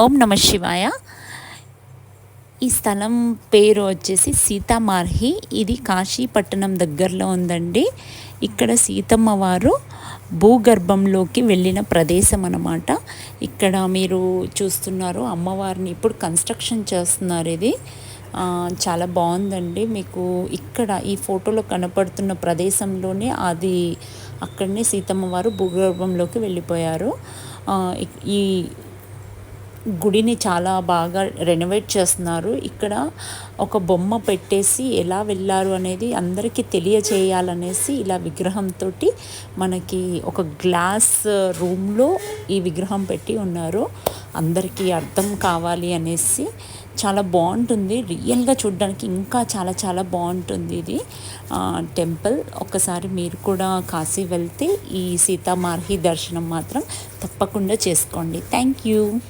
ఓం నమ శివాయ. ఈ స్థలం పేరు వచ్చేసి సీతామార్హి. ఇది కాశీపట్టణం దగ్గరలో ఉందండి. ఇక్కడ సీతమ్మ వారు భూగర్భంలోకి వెళ్ళిన ప్రదేశం అన్నమాట. ఇక్కడ మీరు చూస్తున్నారు అమ్మవారిని. ఇప్పుడు కన్స్ట్రక్షన్ చేస్తున్నారు ఇది. చాలా బాగుందండి. మీకు ఇక్కడ ఈ ఫోటోలో కనపడుతున్న ప్రదేశంలోనే అది అక్కడనే సీతమ్మ వారు భూగర్భంలోకి వెళ్ళిపోయారు. ఈ గుడిని చాలా బాగా రెనోవేట్ చేస్తున్నారు. ఇక్కడ ఒక బొమ్మ పెట్టేసి ఎలా వెళ్ళారు అనేది అందరికీ తెలియచేయాలనేసి ఇలా విగ్రహంతో మనకి ఒక గ్లాస్ రూమ్లో ఈ విగ్రహం పెట్టి ఉన్నారు. అందరికీ అర్థం కావాలి అనేసి చాలా బాగుంటుంది. రియల్గా చూడడానికి ఇంకా చాలా చాలా బాగుంటుంది ఇది. టెంపుల్. ఒకసారి మీరు కూడా కాశీ వెళ్తే ఈ సీతామార్హి దర్శనం మాత్రం తప్పకుండా చేసుకోండి. Thank you